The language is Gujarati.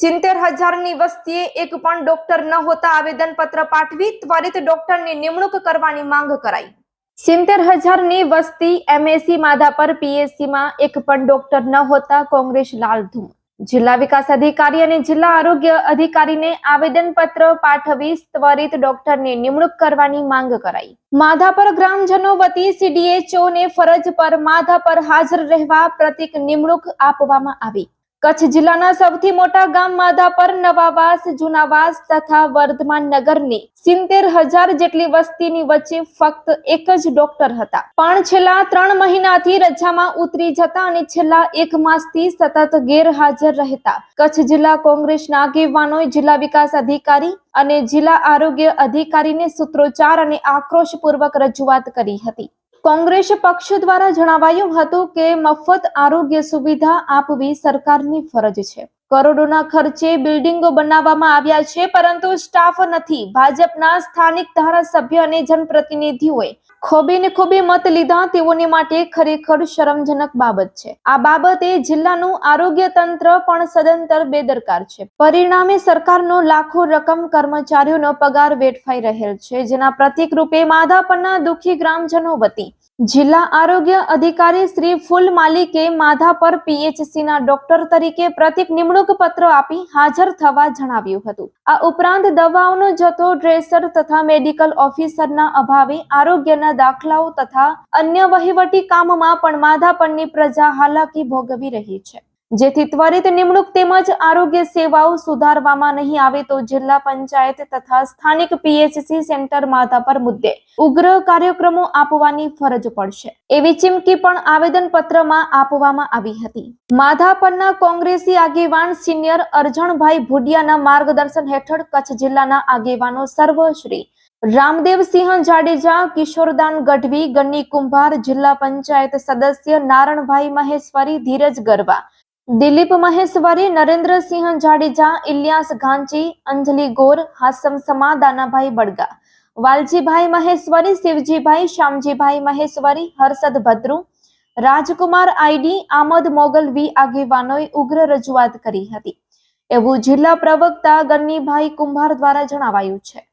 સિત્તેર હજારની વસ્તીએ એક પણ ડોક્ટર ન હોતા આવેદનપત્ર પાઠવી ત્વરિત ડોક્ટરની નિમણૂક કરવાની માંગ કરાઈ. સિત્તેર હજારની વસ્તી એમએસસી માધાપર પીએસસીમાં એક પણ ડોક્ટર ન હોતા કોંગ્રેસ લાલધૂમ જિલ્લા વિકાસ અધિકારી અને જિલ્લા આરોગ્ય અધિકારીને આવેદનપત્ર પાઠવી ત્વરિત ડોક્ટરની નિમણૂક કરવાની માંગ કરાઈ. માધાપર ગ્રામજનો વતી સીડીએચઓ ને ફરજ પર માધાપર હાજર રહેવા પ્રતિક નિમણૂક આપવામાં આવી. કચ્છ જિલ્લાના સૌથી મોટા ગામ માધાપર, નવાવાસ, જૂનાવાસ તથા વર્ધમાન નગરની સિત્તેર હજાર જેટલી વસ્તીની વચ્ચે ફક્ત એક જ ડોક્ટર હતા. પણ છેલ્લા ત્રણ મહિનાથી રજામાં ઉતરી જતા અને છેલ્લા એક માસથી સતત ગેરહાજર રહેતા કચ્છ જિલ્લા કોંગ્રેસના આગેવાનોએ જિલ્લા વિકાસ અધિકારી અને જિલ્લા આરોગ્ય અધિકારીને સૂત્રોચ્ચાર અને આક્રોશપૂર્વક રજૂઆત કરી હતી. કોંગ્રેસ પક્ષ દ્વારા જણાવાયું હતું કે મફત આરોગ્ય સુવિધા આપવી સરકારની ફરજ છે. કરોડોના ખર્ચે બિલ્ડિંગો બનાવવામાં આવ્યા છે, પરંતુ સ્ટાફ નથી. ભાજપના સ્થાનિક ધારાસભ્ય અને જનપ્રતિનિધિઓએ ખોબીને ખોબી મત લીધા તેઓને માટે ખરેખર શરમજનક બાબત છે. આ બાબતે જિલ્લાનું આરોગ્ય તંત્ર પણ સદંતર બેદરકાર છે. પરિણામે સરકારનો લાખો રકમ કર્મચારીઓનો પગાર વેઠફાઈ રહેલ છે, જેના પ્રતિક રૂપે માધાપરના દુઃખી ગ્રામજનો વતી જિલ્લા આરોગ્ય અધિકારી શ્રી ફૂલ માલિકે માધાપર પીએચસી ના ડોક્ટર તરીકે પ્રતિક નિમણૂક પત્ર આપી હાજર થવા જણાવ્યું હતું. આ ઉપરાંત દવાઓનો જથ્થો, ડ્રેસર તથા મેડિકલ ઓફિસરના અભાવે આરોગ્યના દાખલાઓ તથા અન્ય વહીવટી કામમાં પણ માધાપણની પ્રજા હાલાકી ભોગવી રહી છે. જેથી ત્વરિત નિમણૂક તેમજ આરોગ્ય સેવાઓ સુધારવામાં નહીં આવે તો જિલ્લા પંચાયત તથા સ્થાનિક પીએચસી સેન્ટર માધાપર મુદ્દે ઉગ્ર કાર્યક્રમો આપવાની ફરજ પડશે. એવી ચીમકી પણ આવેદન પત્રમાં આપવામાં આવી હતી. માધાપરના કોંગ્રેસી આગેવાન સિનિયર અરજણભાઈ ભુડિયાના માર્ગદર્શન હેઠળ કચ્છ જિલ્લાના આગેવાનો સર્વશ્રી રામદેવસિંહ જાડેજા, કિશોરદાન ગઢવી, ગન્ની કુંભાર, જિલ્લા પંચાયત સદસ્ય નારણભાઈ મહેશ્વરી, ધીરજ ગરવા દિલીપ મહેશ્વરી નરેન્દ્રસિંહ જાડેજા, ઇલિયાસ ઘાંચી અંજલિ ગોર, હાસમ સમા દાનાભાઈ બળગા. વાલજીભાઈ મહેશ્વરી શિવજીભાઈ, શ્યામજીભાઈ મહેશ્વરી હર્ષદ ભદ્રુ. રાજકુમાર આઈડી, આમદ મોગલ વી આગેવાનોએ ઉગ્ર રજૂઆત કરી હતી. એવું જિલ્લા પ્રવક્તા ગન્નીભાઈ કુંભાર દ્વારા જણાવાયું છે.